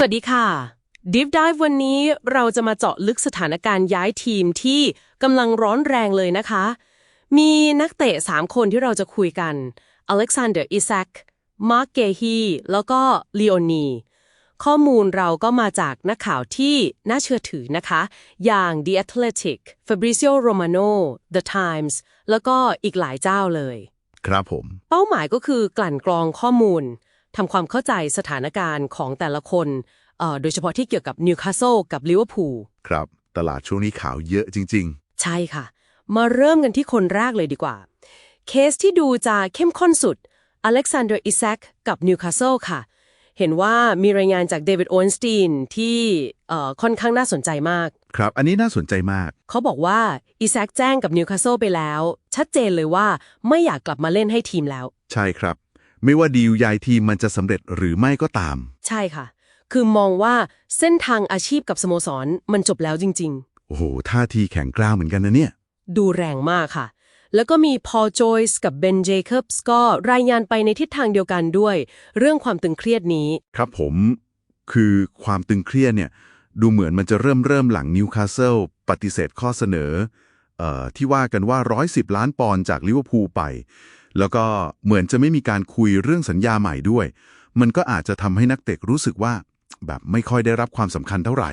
สวัสดีค่ะ Deep Dive วันนี้เราจะมาเจาะลึกสถานการณ์ย้ายทีมที่กำลังร้อนแรงเลยนะคะ มีนักเตะ 3 คนที่เราจะคุยกัน Alexander Isak Mark g a h y แล้วก็ Leonie ข้อมูลเราก็มาจากนักข่าวที่น่าเชื่อถือนะคะ อย่าง The Athletic Fabrizio Romano The Times แล้วก็อีกหลายเจ้าเลย ครับผม เป้าหมายก็คือกลั่นกรองข้อมูล ทำความเข้าใจสถานการณ์ของแต่ละคนเอ่อโดยเฉพาะที่เกี่ยวกับนิวคาสเซิลกับลิเวอร์พูลครับ ตลาดช่วงนี้ข่าวเยอะจริงใช่ค่ะ มาเริ่มกันที่คนแรกเลยดีกว่า เคสที่ดูจะเข้มข้นสุดอเล็กซานเดอร์อิแซคกับนิวคาสเซิลค่ะ เห็นว่ามีรายงานจากเดวิดโอนสตีนที่เอ่อค่อนข้างน่าสนใจมากๆครับ อันนี้น่าสนใจมาก เขาบอกว่าอิแซคแจ้งกับนิวคาสเซิลไปแล้ว ชัดเจนเลยว่าไม่อยากกลับมาเล่นให้ทีมแล้ว ใช่ครับ ไม่ว่าดีลย้ายทีมมันจะสำเร็จหรือไม่ก็ตาม ใช่ค่ะ คือมองว่าเส้นทางอาชีพกับสโมสรมันจบแล้วจริง โอ้โหท่าทีแข็งกร้าวเหมือนกันนะเนี่ย ๆ ดูแรงมากค่ะ แล้วก็มีพอลจอยส์กับเบนเจคอบส์ก็รายงานไปในทิศทางเดียวกันด้วย เรื่องความตึงเครียดนี้ ครับผม คือความตึงเครียดเนี่ย ดูเหมือนมันจะเริ่มเริ่มหลังนิวคาสเซิลปฏิเสธข้อเสนอเอ่อที่ว่ากันว่า 110 ล้านปอนด์จากลิเวอร์พูลไป แล้วก็เหมือนจะไม่มีการคุยเรื่องสัญญาใหม่ด้วย มันก็อาจจะทำให้นักเตะรู้สึกว่า แบบไม่ค่อยได้รับความสำคัญเท่าไหร่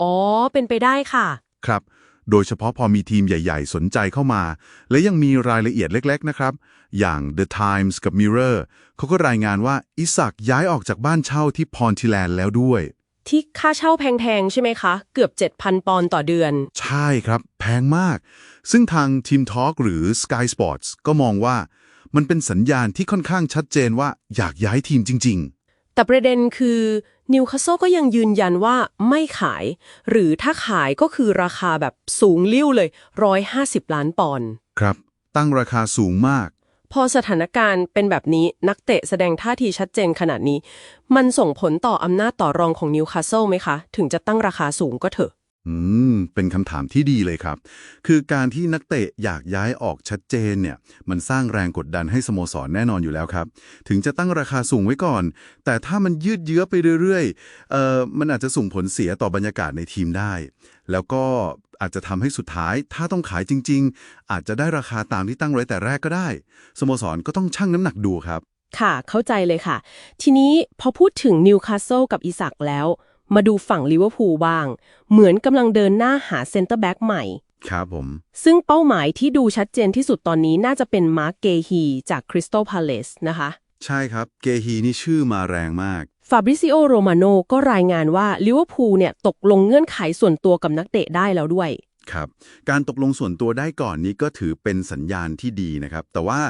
อ๋อ เป็นไปได้ค่ะ ครับ โดยเฉพาะพอมีทีมใหญ่ๆ สนใจเข้ามา และยังมีรายละเอียดเล็กๆ นะครับ อย่าง The Times กับ Mirror เขาก็รายงานว่าอิสักย้ายออกจากบ้านเช่าที่พอนทิแลนด์แล้วด้วย ที่ค่าเช่าแพงๆ ใช่ไหมคะ เกือบ 7,000 ปอนด์ต่อเดือน ใช่ครับ แพงมาก ซึ่งทางทีมทอ l k หรือ Sky Sports ก็มองว่า มันเป็นสัญญาณที่ค่อนข้างชัดเจนว่าอยากย้ายทีมจริงแต่ประเด็นคือนิวคาสเซิลก็ยังยืนยันว่าไม่ขาย หรือถ้าขายก็คือราคาแบบสูงลิ่วเลย 150 ล้านปอนด์ๆครับ ตั้งราคาสูงมาก พอสถานการณ์เป็นแบบนี้นักเตะแสดงท่าทีชัดเจนขนาดนี้ มันส่งผลต่ออำนาจต่อรองของนิวคาสเซิลไหมคะ ถึงจะตั้งราคาสูงก็เถอะ อืม เป็นคำถามที่ดีเลยครับ คือการที่นักเตะอยากย้ายออกชัดเจนเนี่ย มันสร้างแรงกดดันให้สโมสรแน่นอนอยู่แล้วครับ ถึงจะตั้งราคาสูงไว้ก่อน แต่ถ้ามันยืดเยื้อไปเรื่อยๆ เอ่อ มันอาจจะส่งผลเสียต่อบรรยากาศในทีมได้ แล้วก็อาจจะทำให้สุดท้าย ถ้าต้องขายจริง ๆ อาจจะได้ราคาตามที่ตั้งไว้แต่แรกก็ได้ สโมสรก็ต้องชั่งน้ำหนักดูครับ ค่ะ เข้าใจเลยค่ะ ทีนี้พอพูดถึงนิวคาสเซิลกับอิสักแล้ว มาดูฝั่งลิเวอร์พูลบ้าง เหมือนกำลังเดินหน้าหาเซนเตอร์แบ็กใหม่ ครับผม ซึ่งเป้าหมายที่ดูชัดเจนที่สุดตอนนี้น่าจะเป็นมาร์กเกฮีจากคริสตัลพาเลสนะคะ ใช่ครับ เกฮีนี่ชื่อมาแรงมากฟาบริซิโอโรมาโนก็รายงานว่าลิเวอร์พูลเนี่ยตกลงเงื่อนไขส่วนตัวกับนักเตะได้แล้วด้วยครับ การตกลงส่วนตัวได้ก่อนนี้ก็ถือเป็นสัญญาณที่ดีนะครับ แต่ว่า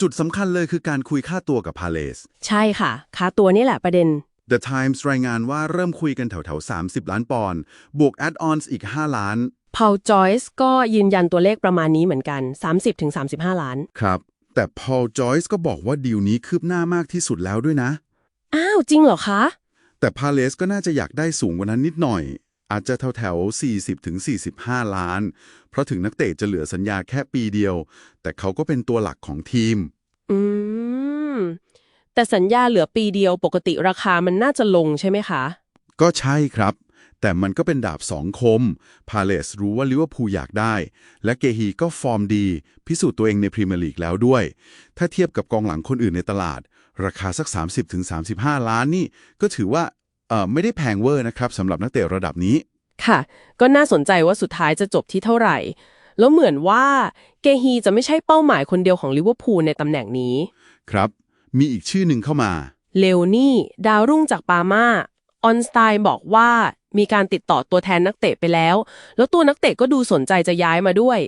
จุดสำคัญเลยคือการคุยค่าตัวกับพาเลส ใช่ค่ะ ค่าตัวนี่แหละประเด็น The Times รายงานว่าเริ่มคุยกันแถวๆ 30 ล้านปอนด์บวก add-ons อีก 5 ล้านพา l จอยส์ก็ยืนยันตัวเลขประมาณนี้เหมือนกัน 30-35 ล้าน ครับ แต่ Paul Joyce ก็บอกว่าดีลนี้คืบหน้ามากที่สุดแล้วด้วยนะ อ้าว จริงเหรอคะ แต่พาเลสก็น่าจะอยากได้สูงกว่านั้นนิดหน่อย อาจจะแถวๆ40-45 ล้าน เพราะถึงนักเตะจะเหลือสัญญาแค่ปีเดียว แต่เขาก็เป็นตัวหลักของทีม อืม แต่สัญญาเหลือปีเดียวปกติราคามันน่าจะลงใช่ไหมคะ ก็ใช่ครับ แต่มันก็เป็นดาบสองคม พาเลสรู้ว่าลิเวอร์พูลอยากได้ และเกฮีก็ฟอร์มดี พิสูจน์ตัวเองในพรีเมียร์ลีกแล้วด้วย ถ้าเทียบกับกองหลังคนอื่นในตลาด ราคาสัก 30-35 ล้านนี่ ก็ถือว่าเอ่อไม่ได้แพงเวอร์นะครับสำหรับนักเตะระดับนี้ ค่ะ ก็น่าสนใจว่าสุดท้ายจะจบที่เท่าไหร่ แล้วเหมือนว่าเกฮีจะไม่ใช่เป้าหมายคนเดียวของลิเวอร์พูลในตำแหน่งนี้ ครับ มีอีกชื่อหนึ่งเข้ามา เลโอนี่ ดาวรุ่งจากปามาออนสไตน์บอกว่ามีการติดต่อตัวแทนนักเตะไปแล้ว แล้วตัวนักเตะก็ดูสนใจจะย้ายมาด้วย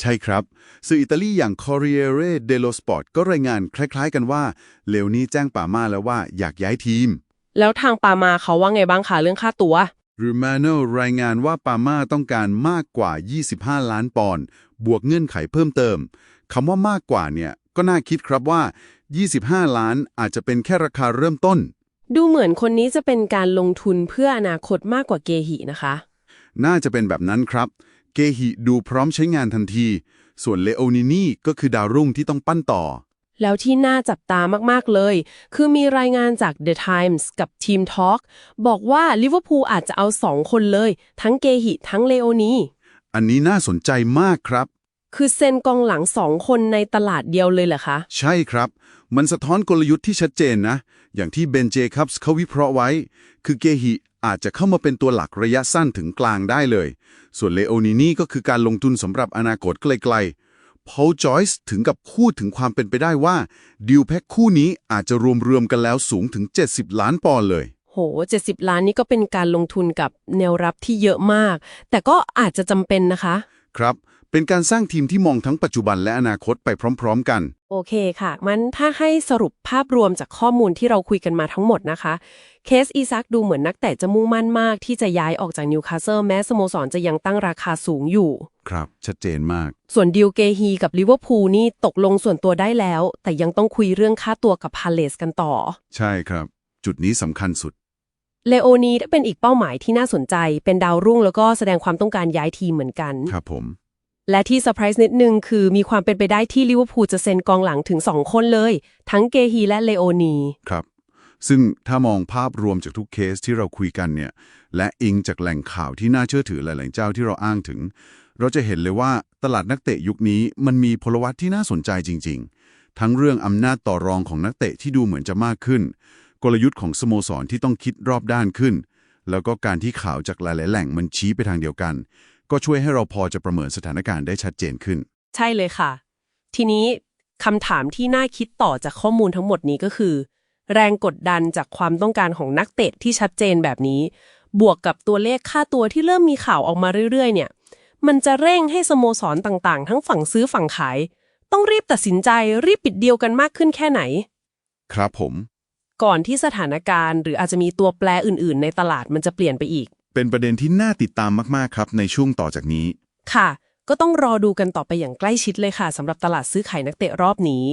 ใช่ครับ สื่ออิตาลีอย่าง Corriere dello Sport ก็รายงานคล้ายๆกันว่า เลวนี่แจ้งป่ามาแล้วว่าอยากย้ายทีม แล้วทางปามาเขาว่าไงบ้างคะเรื่องค่าตัว รูมาโนรายงานว่าปามาต้องการมากกว่า 25 ล้านปอนด์ บวกเงื่อนไขเพิ่มเติม คำว่ามากกว่าเนี่ย ก็น่าคิดครับว่า25 ล้านอาจจะเป็นแค่ราคาเริ่มต้น ดูเหมือนคนนี้จะเป็นการลงทุนเพื่ออนาคตมากกว่าเกหินะคะ น่าจะเป็นแบบนั้นครับ เกฮิดูพร้อมใช้งานทันที ส่วนเลโอนินีก็คือดาวรุ่งที่ต้องปั้นต่อ แล้วที่น่าจับตามากๆเลย คือมีรายงานจาก The Times กับ Team Talk บอกว่าลิเวอร์พูลอาจจะเอาสองคนเลย ทั้งเกหิทั้งเลโอนีอันนี้น่าสนใจมากครับ คือเซ็นกองหลังสองคนในตลาดเดียวเลยเหรอคะ ใช่ครับ มันสะท้อนกลยุทธ์ที่ชัดเจนนะ อย่างที่เบนเจคับส์เขาวิเคราะห์ไว้ คือเกฮิอาจจะเข้ามาเป็นตัวหลักระยะสั้นถึงกลางได้เลย ส่วนเลโอนินี่ก็คือการลงทุนสำหรับอนาคตไกลๆพอลจอยส์ถึงกับพูดถึงความเป็นไปได้ว่าดิวแพ็คคู่นี้อาจจะรวมๆกันแล้วสูงถึง 70 ล้านปอนด์เลย โห 70 ล้านนี่ก็เป็นการลงทุนกับแนวรับที่เยอะมาก แต่ก็อาจจะจำเป็นนะคะ ครับ เป็นการสร้างทีมที่มองทั้งปัจจุบันและอนาคตไปพร้อม ๆ กัน โอเคค่ะ มันถ้าให้สรุปภาพรวมจากข้อมูลที่เราคุยกันมาทั้งหมดนะคะ เคสอีซักดูเหมือนนักเตะจะมุ่งมั่นมากที่จะย้ายออกจากนิวคาสเซิลแม้สโมสรจะยังตั้งราคาสูงอยู่ ครับ ชัดเจนมาก ส่วนดิวเกฮีกับลิเวอร์พูลนี่ตกลงส่วนตัวได้แล้ว แต่ยังต้องคุยเรื่องค่าตัวกับพาเลสกันต่อ ใช่ครับ จุดนี้สำคัญสุด เลโอนีเป็นอีกเป้าหมายที่น่าสนใจ เป็นดาวรุ่งแล้วก็แสดงความต้องการย้ายทีมเหมือนกัน ครับผม และที่เซอร์ไพรส์นิดนึงคือมีความเป็นไปได้ที่ลิเวอร์พูลจะเซ็นกองหลังถึง 2 คนเลย ทั้งเกฮีและเลโอนี ครับ ซึ่งถ้ามองภาพรวมจากทุกเคสที่เราคุยกันเนี่ย และอิงจากแหล่งข่าวที่น่าเชื่อถือหลาย ๆ เจ้าที่เราอ้างถึง เราจะเห็นเลยว่าตลาดนักเตะยุคนี้มันมีพลวัตที่น่าสนใจจริง ๆ ทั้งเรื่องอำนาจต่อรองของนักเตะที่ดูเหมือนจะมากขึ้น กลยุทธ์ของสโมสรที่ต้องคิดรอบด้านขึ้น แล้วก็การที่ข่าวจากหลาย ๆ แหล่งมันชี้ไปทางเดียวกัน ก็ช่วยให้เราพอจะประเมินสถานการณ์ได้ชัดเจนขึ้น ใช่เลยค่ะ ทีนี้คำถามที่น่าคิดต่อจากข้อมูลทั้งหมดนี้ก็คือ แรงกดดันจากความต้องการของนักเตะที่ชัดเจนแบบนี้ บวกกับตัวเลขค่าตัวที่เริ่มมีข่าวออกมาเรื่อยๆ เนี่ย มันจะเร่งให้สโมสรต่างๆ ทั้งฝั่งซื้อฝั่งขาย ต้องรีบตัดสินใจรีบปิดเดียวกันมากขึ้นแค่ไหน ครับผม ก่อนที่สถานการณ์ หรืออาจจะมีตัวแปรอื่น ๆ ในตลาดมันจะเปลี่ยนไปอีก เป็นประเด็นที่น่าติดตามมาก ๆ ครับในช่วงต่อจากนี้ ค่ะ ก็ต้องรอดูกันต่อไปอย่างใกล้ชิดเลยค่ะสำหรับตลาดซื้อขายนักเตะรอบนี้